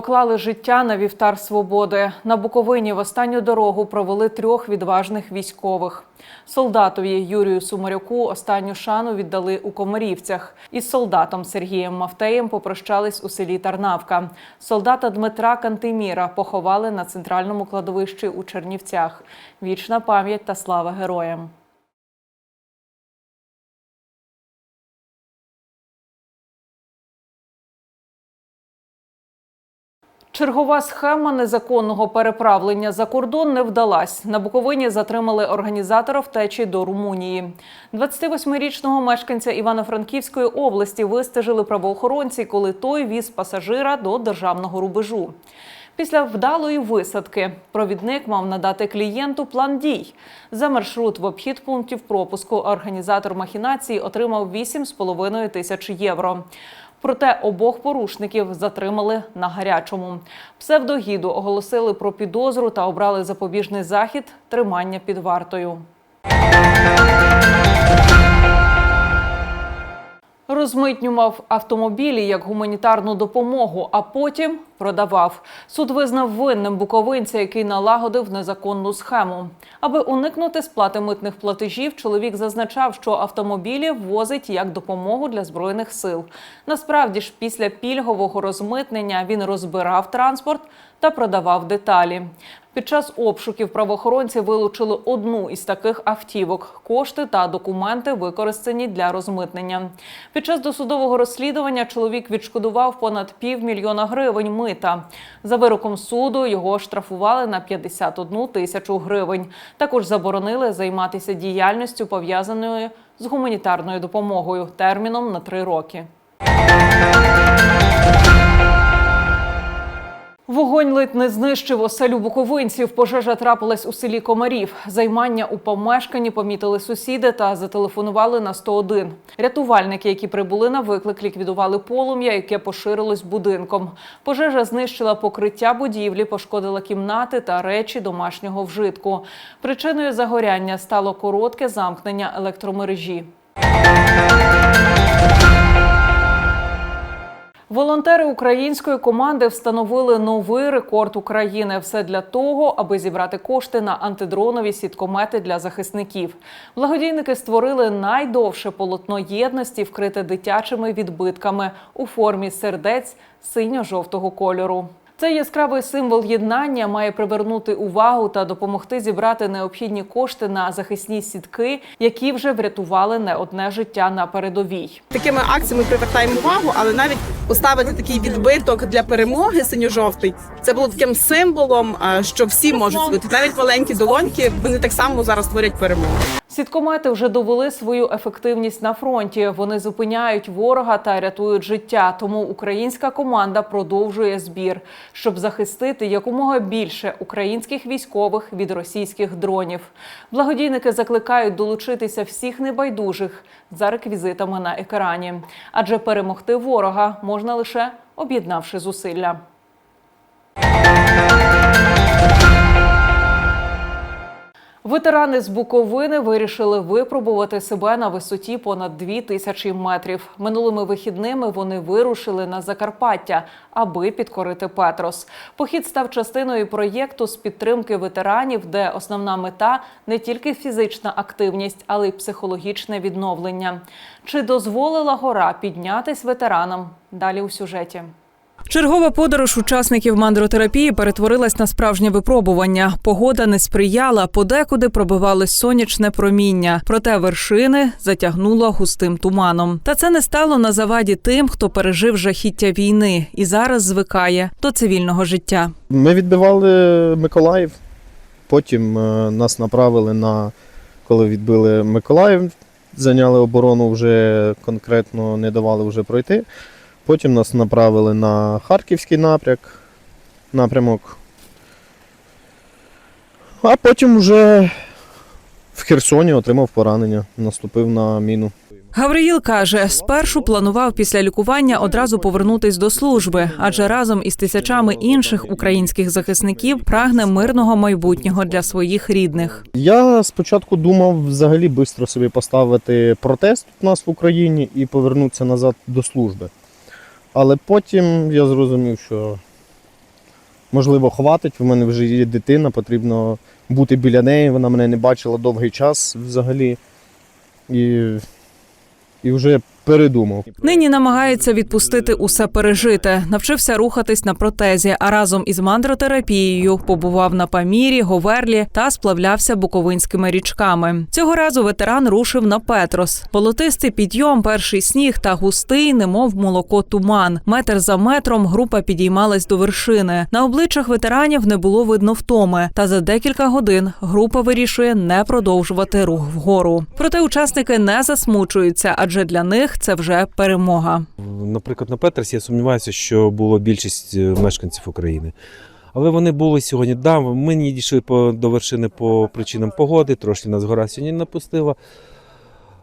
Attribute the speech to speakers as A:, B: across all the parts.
A: Поклали життя на вівтар свободи. На Буковині в останню дорогу провели трьох відважних військових. Солдатові Юрію Сумарюку останню шану віддали у Комарівцях. Із солдатом Сергієм Мавтеєм попрощались у селі Тарнавка. Солдата Дмитра Кантеміра поховали на центральному кладовищі у Чернівцях. Вічна пам'ять та слава героям. Чергова схема незаконного переправлення за кордон не вдалась. На Буковині затримали організатора втечі до Румунії. 28-річного мешканця Івано-Франківської області вистежили правоохоронці, коли той віз пасажира до державного рубежу. Після вдалої висадки провідник мав надати клієнту план дій. За маршрут в обхід пунктів пропуску організатор махінації отримав 8,5 тисяч євро. Проте обох порушників затримали на гарячому. Псевдогіду оголосили про підозру та обрали запобіжний захід тримання під вартою. Розмитнював автомобілі як гуманітарну допомогу, а потім продавав. Суд визнав винним буковинця, який налагодив незаконну схему. Аби уникнути сплати митних платежів, чоловік зазначав, що автомобілі ввозить як допомогу для збройних сил. Насправді ж, після пільгового розмитнення він розбирав транспорт та продавав деталі. Під час обшуків правоохоронці вилучили одну із таких автівок. Кошти та документи використані для розмитнення. Під час досудового розслідування чоловік відшкодував понад півмільйона гривень мита. За вироком суду його штрафували на 51 тисячу гривень. Також заборонили займатися діяльністю пов'язаною з гуманітарною допомогою терміном на три роки. Вогонь ледь не знищив оселю буковинців. Пожежа трапилась у селі Комарів. Займання у помешканні помітили сусіди та зателефонували на 101. Рятувальники, які прибули на виклик, ліквідували полум'я, яке поширилось будинком. Пожежа знищила покриття будівлі, пошкодила кімнати та речі домашнього вжитку. Причиною загоряння стало коротке замкнення електромережі. Волонтери української команди встановили новий рекорд України. Все для того, аби зібрати кошти на антидронові сіткомети для захисників. Благодійники створили найдовше полотно єдності, вкрите дитячими відбитками у формі сердець синьо-жовтого кольору. Цей яскравий символ єднання має привернути увагу та допомогти зібрати необхідні кошти на захисні сітки, які вже врятували не одне життя на передовій.
B: Такими акціями привертаємо увагу, але навіть поставити такий відбиток для перемоги синьо-жовтий це було таким символом, що всі можуть бути. Навіть маленькі долоньки вони так само зараз творять перемогу.
A: Сіткомети вже довели свою ефективність на фронті. Вони зупиняють ворога та рятують життя. Тому українська команда продовжує збір, щоб захистити якомога більше українських військових від російських дронів. Благодійники закликають долучитися всіх небайдужих за реквізитами на екрані, адже перемогти ворога можна лише об'єднавши зусилля. Ветерани з Буковини вирішили випробувати себе на висоті понад дві тисячі метрів. Минулими вихідними вони вирушили на Закарпаття, аби підкорити Петрос. Похід став частиною проєкту з підтримки ветеранів, де основна мета не тільки фізична активність, але й психологічне відновлення. Чи дозволила гора піднятись ветеранам? Далі у сюжеті. Чергова подорож учасників мандротерапії перетворилась на справжнє випробування. Погода не сприяла, подекуди пробивалось сонячне проміння, проте вершини затягнуло густим туманом. Та це не стало на заваді тим, хто пережив жахіття війни і зараз звикає до цивільного життя.
C: Ми відбивали Миколаїв, потім е, нас направили на коли відбили Миколаїв, зайняли оборону вже конкретно не давали вже пройти. Потім нас направили на Харківський напряк, напрямок. А потім вже в Херсоні отримав поранення, наступив на міну.
A: Гавриїл каже, спершу планував після лікування одразу повернутись до служби, адже разом із тисячами інших українських захисників прагне мирного майбутнього для своїх рідних.
C: Я спочатку думав взагалі швидко собі поставити протест у нас в Україні і повернутися назад до служби. Але потім я зрозумів, що можливо хватить, в мене вже є дитина, потрібно бути біля неї. Вона мене не бачила довгий час взагалі. І, і вже передумав.
A: Нині намагається відпустити усе пережите. Навчився рухатись на протезі, а разом із мандротерапією побував на Памірі, Говерлі та сплавлявся буковинськими річками. Цього разу ветеран рушив на Петрос. Болотистий підйом, перший сніг та густий, немов молоко туман. Метр за метром група підіймалась до вершини. На обличчях ветеранів не було видно втоми. Та за декілька годин група вирішує не продовжувати рух вгору. Проте учасники не засмучуються, адже для них це вже перемога.
D: Наприклад, на Петерсі я сумніваюся, що було більшість е, мешканців України. Але вони були сьогодні. Да, ми не дійшли по, до вершини по причинам погоди, трошки нас гора сьогодні напустила.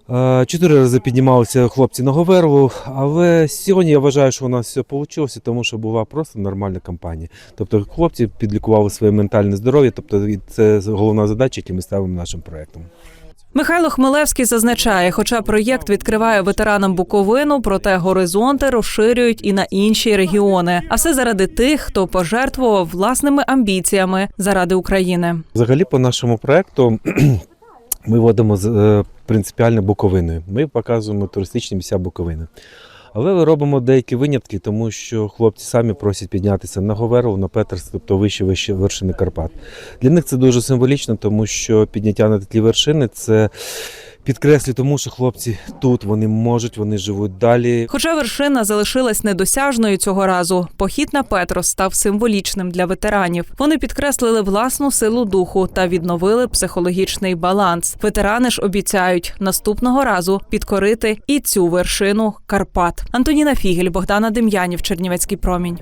D: Е, Чотири рази піднімалися хлопці на Говерлу, але сьогодні я вважаю, що у нас все вийшло, тому що була просто нормальна кампанія. Тобто хлопці підлікували своє ментальне здоров'я, тобто це головна задача, яку ми ставимо нашим проєктом.
A: Михайло Хмелевський зазначає, хоча проєкт відкриває ветеранам Буковину, проте горизонти розширюють і на інші регіони. А все заради тих, хто пожертвував власними амбіціями заради України.
D: Взагалі, по нашому проекту ми водимо з е, принципіально Буковиною. Ми показуємо туристичні місця Буковини. Але ми робимо деякі винятки, тому що хлопці самі просять піднятися на Говерлу, на Петерс, тобто вище вище вершини Карпат. Для них це дуже символічно, тому що підняття на такі вершини це підкреслює тому, що хлопці тут вони можуть, вони живуть далі.
A: Хоча вершина залишилась недосяжною цього разу, похід на Петрос став символічним для ветеранів. Вони підкреслили власну силу духу та відновили психологічний баланс. Ветерани ж обіцяють наступного разу підкорити і цю вершину Карпат. Антоніна Фігель, Богдана Дем'янів, Чернівецький промінь.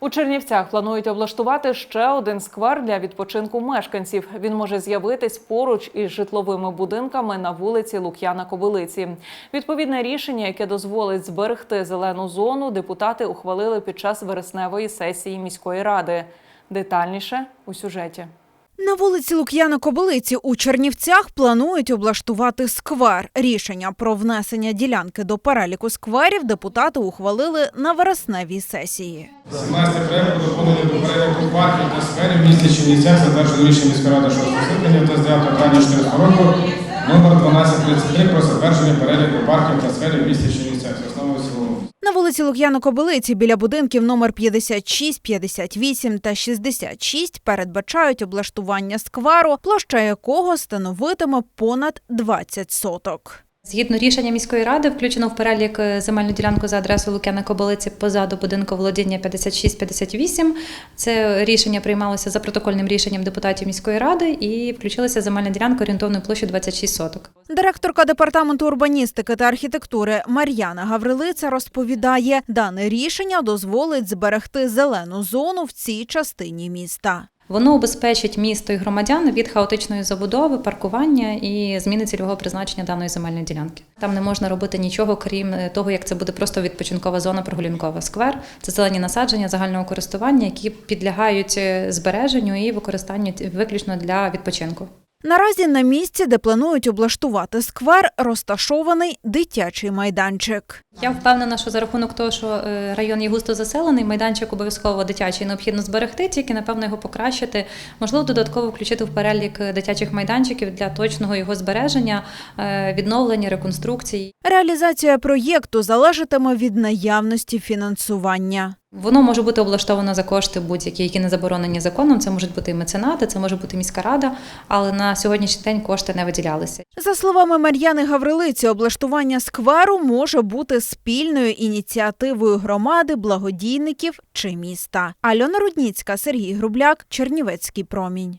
A: У Чернівцях планують облаштувати ще один сквер для відпочинку мешканців. Він може з'явитись поруч із житловими будинками на вулиці Лук'яна Кобилиці. Відповідне рішення, яке дозволить зберегти зелену зону, депутати ухвалили під час вересневої сесії міської ради. Детальніше у сюжеті.
E: На вулиці Лук'яна Кобилиці у Чернівцях планують облаштувати сквер. Рішення про внесення ділянки до переліку скверів депутати ухвалили на вересневій сесії.
F: 17 проєкту доповнення до переліку парків та сферів в місті Чернівцях затверджено рішення міської ради 6 скликання та з 9 травня 2014 року номер 1233 про затвердження переліку парків та сферів в місті Чернівцях.
E: На вулиці Лук'яно-Кобилиці біля будинків номер 56, 58 та 66 передбачають облаштування скверу, площа якого становитиме понад 20 соток.
G: Згідно рішення міської ради, включено в перелік е, земельну ділянку за адресою Лук'яна Кобилиці позаду будинку володіння 56-58. Це рішення приймалося за протокольним рішенням депутатів міської ради і включилася земельна ділянка орієнтовною площею 26 соток.
E: Директорка департаменту урбаністики та архітектури Мар'яна Гаврилиця розповідає, дане рішення дозволить зберегти зелену зону в цій частині міста.
G: Воно обезпечить місто і громадян від хаотичної забудови, паркування і зміни цільового призначення даної земельної ділянки. Там не можна робити нічого, крім е, того, як це буде просто відпочинкова зона, прогулянкова сквер. Це зелені насадження загального користування, які підлягають е, збереженню і використанню виключно для відпочинку.
E: Наразі на місці, де планують облаштувати сквер, розташований дитячий майданчик.
G: Я впевнена, що за рахунок того, що е, район є густо заселений, майданчик обов'язково дитячий необхідно зберегти, тільки напевно його покращити. Можливо, додатково включити в перелік е, дитячих майданчиків для точного його збереження, е, відновлення, реконструкції.
E: Реалізація проєкту залежатиме від наявності фінансування.
G: Воно може бути облаштовано за кошти будь-які, які не заборонені законом. Це можуть бути і меценати, це може бути міська рада, але на сьогоднішній день кошти не виділялися.
E: За словами Мар'яни Гаврилиці, облаштування скверу може бути спільною ініціативою громади, благодійників чи міста. Альона Рудніцька, Сергій Грубляк, Чернівецький промінь.